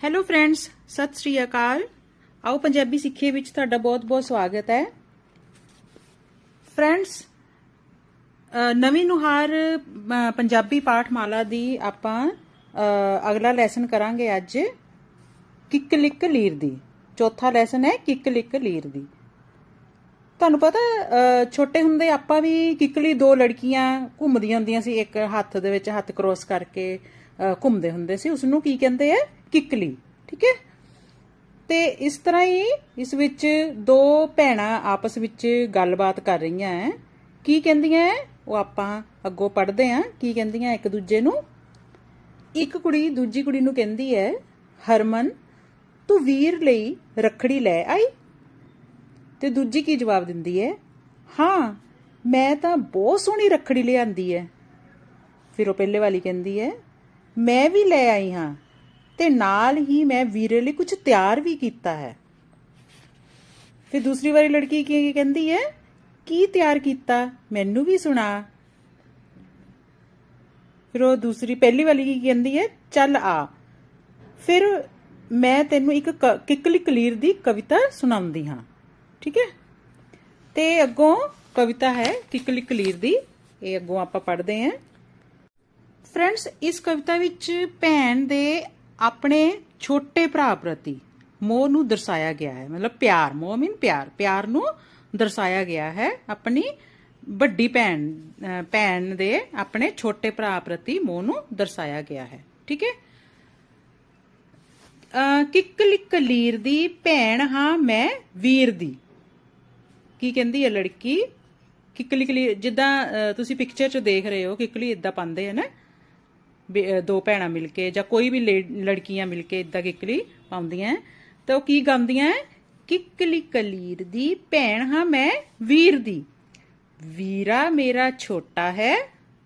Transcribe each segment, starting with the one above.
Hello friends Sat Sri ਅਕਾਲ। ਆਓ ਪੰਜਾਬੀ ਸਿੱਖੇ ਵਿੱਚ ਤੁਹਾਡਾ ਬਹੁਤ-ਬਹੁਤ ਸਵਾਗਤ ਹੈ। ਫਰੈਂਡਸ ਨਵੀਂ ਨੁਹਾਰ ਪੰਜਾਬੀ ਪਾਠਮਾਲਾ ਦੀ ਆਪਾਂ ਅਗਲਾ ਲੈਸਨ ਕਰਾਂਗੇ ਅੱਜ ਕਿੱਕ ਲਿੱਕ ਲੀਰ ਦੀ। ਚੌਥਾ ਲੈਸਨ ਹੈ ਕਿੱਕ ਲਿੱਕ ਲੀਰ ਦੀ। ਤੁਹਾਨੂੰ ਪਤਾ ਛੋਟੇ ਹੁੰਦੇ ਆਪਾਂ ਵੀ ਕਿੱਕਲੀ ਦੋ ਲੜਕੀਆਂ ਘੁੰਮਦੀਆਂ ਹੁੰਦੀਆਂ ਸੀ, ਇੱਕ ਹੱਥ ਦੇ ਵਿੱਚ ਹੱਥ ਕ੍ਰੋਸ ਕਰਕੇ ਘੁੰਮਦੇ ਹੁੰਦੇ ਸੀ। ਉਸ ਨੂੰ ਕੀ ਕਹਿੰਦੇ ਆ? ਕਿੱਕਲੀ, ਠੀਕ ਹੈ? ਤੇ ਇਸ ਤਰ੍ਹਾਂ ਹੀ ਇਸ ਵਿੱਚ ਦੋ ਭੈਣਾਂ ਆਪਸ ਵਿੱਚ ਗੱਲਬਾਤ ਕਰ ਰਹੀਆਂ ਹੈ ਕੀ ਕਹਿੰਦੀਆਂ ਹੈ? ਉਹ ਆਪਾਂ ਅੱਗੋਂ ਪੜ੍ਹਦੇ ਹਾਂ ਕੀ ਕਹਿੰਦੀਆਂ ਇੱਕ ਦੂਜੇ ਨੂੰ? ਇੱਕ ਕੁੜੀ ਦੂਜੀ ਕੁੜੀ ਨੂੰ ਕਹਿੰਦੀ ਹੈ ਹਰਮਨ, ਤੂੰ ਵੀਰ ਲਈ ਰੱਖੜੀ ਲੈ ਆਈ। ਤੇ ਦੂਜੀ ਕੀ ਜਵਾਬ ਦਿੰਦੀ ਹੈ? ਹਾਂ, ਮੈਂ ਤਾਂ ਬਹੁਤ ਸੋਹਣੀ ਰੱਖੜੀ ਲਿਆਂਦੀ ਹੈ। ਫਿਰ ਉਹ ਪਹਿਲੇ ਵਾਲੀ ਕਹਿੰਦੀ ਹੈ, ਮੈਂ ਵੀ ਲੈ ਆਈ ਹਾਂ ਤੇ ਨਾਲ ਹੀ ਮੈਂ ਵੀਰੇ ਲਈ ਕੁਝ ਤਿਆਰ ਵੀ ਕੀਤਾ ਹੈ। ਫਿਰ ਦੂਸਰੀ ਵਾਰੀ ਲੜਕੀ ਕੀ ਕਹਿੰਦੀ ਹੈ, ਕੀ ਤਿਆਰ ਕੀਤਾ? ਮੈਨੂੰ ਵੀ ਸੁਣਾ। ਫਿਰ ਉਹ ਦੂਸਰੀ ਪਹਿਲੀ ਵਾਲੀ ਕੀ ਕਹਿੰਦੀ ਹੈ, ਚੱਲ ਆ। ਫਿਰ ਮੈਂ ਤੈਨੂੰ ਇੱਕ ਕ- ਕਿੱਕਲੀ ਕਲੀਰ ਦੀ ਕਵਿਤਾ ਸੁਣਾਉਂਦੀ ਹਾਂ। ਠੀਕ ਹੈ? ਤੇ ਅੱਗੋਂ ਕਵਿਤਾ ਹੈ ਕਿੱਕਲੀ ਕਲੀਰ ਦੀ। ਇਹ ਅੱਗੋਂ ਆਪਾਂ ਪੜ੍ਹਦੇ ਹਾਂ। ਫਰੈਂਡਸ, ਇਸ ਕਵਿਤਾ ਵਿੱਚ ਭੈਣ ਦੇ ਆਪਣੇ ਛੋਟੇ ਭਰਾ ਪ੍ਰਤੀ ਮੋਹ ਨੂੰ ਦਰਸਾਇਆ ਗਿਆ ਹੈ। ਮਤਲਬ ਪਿਆਰ, ਮੋਹ ਮੀਨ ਪਿਆਰ। ਪਿਆਰ ਨੂੰ ਦਰਸਾਇਆ ਗਿਆ ਹੈ ਆਪਣੀ ਵੱਡੀ ਭੈਣ ਭੈਣ ਦੇ ਆਪਣੇ ਛੋਟੇ ਭਰਾ ਪ੍ਰਤੀ ਮੋਹ ਨੂੰ ਦਰਸਾਇਆ ਗਿਆ ਹੈ। ਠੀਕ ਹੈ? ਅਹ ਕਿੱਕਲਿਕ ਦੀ ਭੈਣ ਹਾਂ ਮੈਂ ਵੀਰ ਦੀ। ਕੀ ਕਹਿੰਦੀ ਹੈ ਲੜਕੀ? ਕਿੱਕਲੀ ਕਲੀ ਜਿੱਦਾਂ ਤੁਸੀਂ ਪਿਕਚਰ 'ਚ ਦੇਖ ਰਹੇ ਹੋ, ਕਿਕਲੀ ਇਦਾਂ ਪਾਉਂਦੇ ਆ ਨਾ? ਦੋ ਭੈਣਾਂ ਮਿਲ ਕੇ, ਜਾਂ ਕੋਈ ਵੀ ਲੜਕੀਆਂ ਮਿਲ ਕੇ ਇਦਾਂ ਕਿੱਕਲੀ ਪਾਉਂਦੀਆਂ ਤਾਂ ਉਹ ਕੀ ਗਾਉਂਦੀਆਂ ਕਿੱਕਲੀ ਕਲੀਰ ਦੀ ਭੈਣ ਹਾਂ ਮੈਂ, ਵੀਰ ਦੀ। ਵੀਰਾ ਮੇਰਾ ਛੋਟਾ ਹੈ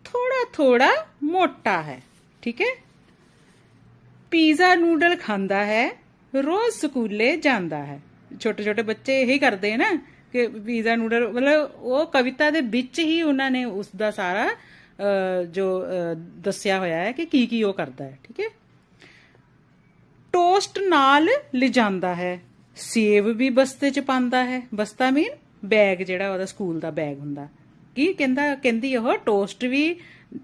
ਥੋੜਾ ਥੋੜਾ ਮੋਟਾ ਹੈ, ਠੀਕ ਹੈ? ਪੀਜ਼ਾ ਨੂਡਲ ਖਾਂਦਾ ਹੈ, ਰੋਜ਼ ਸਕੂਲੇ ਜਾਂਦਾ ਹੈ। ਛੋਟੇ ਛੋਟੇ ਬੱਚੇ ਇਹੀ ਕਰਦੇ ਆ ਨਾ ਕਿ ਪੀਜ਼ਾ ਨੂਡਲ, ਮਤਲਬ ਉਹ ਕਵਿਤਾ ਦੇ ਵਿੱਚ ਹੀ ਉਹਨਾਂ ਨੇ ਉਸ ਦਾ ਸਾਰਾ ਜੋ ਦੱਸਿਆ ਹੋਇਆ ਹੈ ਕਿ ਕੀ ਕੀ ਉਹ ਕਰਦਾ ਹੈ, ਠੀਕ ਹੈ? ਟੋਸਟ ਨਾਲ ਲਿਜਾਂਦਾ ਹੈ। ਸੇਬ ਵੀ ਬਸਤੇ ਚ ਪਾਉਂਦਾ ਹੈ। ਬਸਤਾ ਮੀਨ ਬੈਗ ਜਿਹੜਾ ਉਹਦਾ ਸਕੂਲ ਦਾ ਬੈਗ ਹੁੰਦਾ। ਕੀ ਕਹਿੰਦਾ, ਕਹਿੰਦੀ ਉਹ ਟੋਸਟ ਵੀ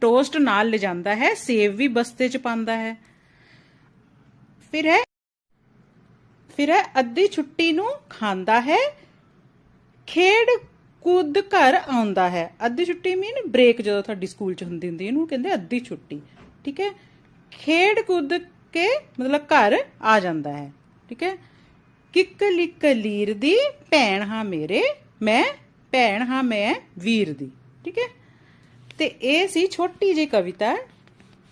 ਟੋਸਟ ਨਾਲ ਲਿਜਾਂਦਾ ਹੈ, ਸੇਬ ਵੀ ਬਸਤੇ ਚ ਪਾਉਂਦਾ ਹੈ। ਫਿਰ ਹੈ ਫਿਰ ਹੈ ਅੱਧੀ ਛੁੱਟੀ ਨੂੰ ਖਾਂਦਾ ਹੈ ਖੇਡ ਕੁੱਦ ਘਰ ਆਉਂਦਾ ਹੈ। ਅੱਧੀ ਛੁੱਟੀ ਮੀਨ ਬ੍ਰੇਕ ਜਦੋਂ ਤੁਹਾਡੀ ਸਕੂਲ ਚ ਹੁੰਦੀ ਹੁੰਦੀ ਇਹਨੂੰ ਕਹਿੰਦੇ ਅੱਧੀ ਛੁੱਟੀ। ਠੀਕ ਹੈ? ਖੇਡ ਕੁੱਦ ਕੇ ਮਤਲਬ ਘਰ ਆ ਜਾਂਦਾ ਹੈ। ਠੀਕ ਹੈ? ਕਿੱਕ ਲਿਕ ਲੀਰ ਦੀ ਭੈਣ ਹਾਂ ਮੇਰੇ, ਮੈਂ ਭੈਣ ਹਾਂ ਮੈਂ ਵੀਰ ਦੀ। ਠੀਕ ਹੈ? ਤੇ ਇਹ ਸੀ ਛੋਟੀ ਜਿਹੀ ਕਵਿਤਾ।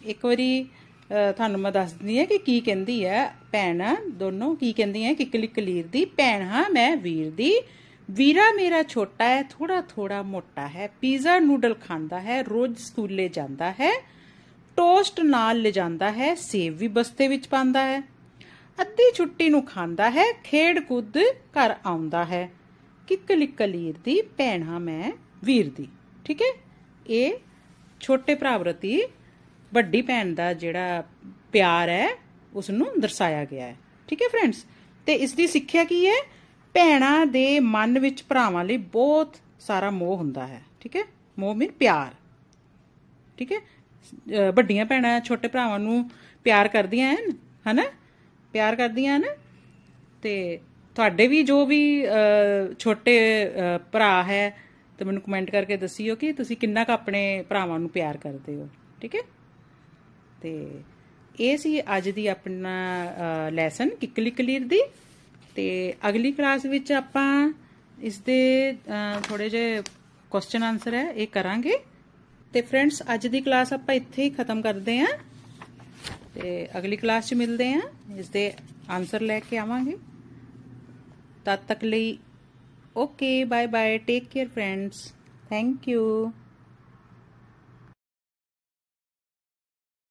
ਇੱਕ ਵਾਰੀ ਤੁਹਾਨੂੰ ਮੈਂ ਦੱਸ ਦਿੰਦੀ ਹਾਂ ਕਿ ਕੀ ਕਹਿੰਦੀ ਹੈ ਭੈਣ ਦੋਨੋਂ। ਕੀ ਕਹਿੰਦੀਆਂ ਕਿੱਕਲੀ ਕਲੀਰ ਦੀ ਭੈਣ ਹਾਂ ਮੈਂ ਵੀਰ ਦੀ ਵੀਰਾ ਮੇਰਾ ਛੋਟਾ ਹੈ ਥੋੜਾ ਥੋੜਾ ਮੋਟਾ ਹੈ, ਪੀਜ਼ਾ ਨੂਡਲ ਖਾਂਦਾ ਹੈ, ਰੋਜ਼ ਸਕੂਲੇ ਜਾਂਦਾ ਹੈ, ਟੋਸਟ ਨਾਲ ਲਿਜਾਂਦਾ ਹੈ, ਸੇਬ ਵੀ ਬਸਤੇ ਵਿੱਚ ਪਾਉਂਦਾ ਹੈ, ਅੱਧੀ ਛੁੱਟੀ ਨੂੰ ਖਾਂਦਾ ਹੈ ਖੇਡ ਕੁੱਦ ਘਰ ਆਉਂਦਾ ਹੈ। ਕਿੱਕਲੀ ਕਲੀਰ ਦੀ, ਭੈਣ ਹਾਂ ਮੈਂ ਵੀਰ ਦੀ, ਠੀਕ ਹੈ? ਇਹ ਛੋਟੇ ਭਰਾ ਪ੍ਰਤੀ ਵੱਡੀ ਭੈਣ ਦਾ ਜਿਹੜਾ ਪਿਆਰ ਹੈ ਉਸ ਨੂੰ ਦਰਸਾਇਆ ਗਿਆ ਹੈ, ਠੀਕ ਹੈ ਫਰੈਂਡਸ? ਤੇ ਇਸ ਦੀ ਸਿੱਖਿਆ ਕੀ ਹੈ? ਭੈਣਾਂ ਦੇ ਮਨ ਵਿੱਚ ਭਰਾਵਾਂ ਲਈ ਬਹੁਤ ਸਾਰਾ ਮੋਹ ਹੁੰਦਾ ਹੈ, ਠੀਕ ਹੈ? ਮੋਹ ਮੀਨ ਪਿਆਰ, ਠੀਕ ਹੈ? ਵੱਡੀਆਂ ਭੈਣਾਂ, ਛੋਟੇ ਭਰਾਵਾਂ ਨੂੰ ਪਿਆਰ ਕਰਦੀਆਂ ਹਨ, ਹਨਾ? ਪਿਆਰ ਕਰਦੀਆਂ ਹਨ ਤੇ ਤੁਹਾਡੇ ਵੀ ਜੋ ਵੀ ਛੋਟੇ ਭਰਾ ਹੈ, ਤੇ ਮੈਨੂੰ ਕਮੈਂਟ ਕਰਕੇ ਦੱਸਿਓ ਕਿ ਤੁਸੀਂ ਕਿੰਨਾ ਕੁ ਆਪਣੇ ਭਰਾਵਾਂ ਨੂੰ ਪਿਆਰ ਕਰਦੇ ਹੋ, ਠੀਕ ਹੈ? ਤੇ ਇਹ ਸੀ ਅੱਜ ਦੀ ਆਪਣਾ ਲੈਸਨ ਕਿੱਕਲੀ ਕਲੀਰ ਦੀ। ਤੇ ਅਗਲੀ ਕਲਾਸ ਵਿੱਚ ਆਪਾਂ ਇਸ ਦੇ ਥੋੜੇ ਜਿਹੇ ਕੁਐਸਚਨ ਆਨਸਰ ਹੈ, ਇਹ ਕਰਾਂਗੇ। ਤੇ ਫਰੈਂਡਸ ਅੱਜ ਦੀ ਕਲਾਸ ਆਪਾਂ ਇੱਥੇ ਹੀ ਖਤਮ ਕਰਦੇ ਹਾਂ। ਤੇ ਅਗਲੀ ਕਲਾਸ 'ਚ ਮਿਲਦੇ ਹਾਂ। ਇਸ ਦੇ ਆਨਸਰ ਲੈ ਕੇ ਆਵਾਂਗੇ। ਤਦ ਤੱਕ ਲਈ okay bye bye take care friends thank you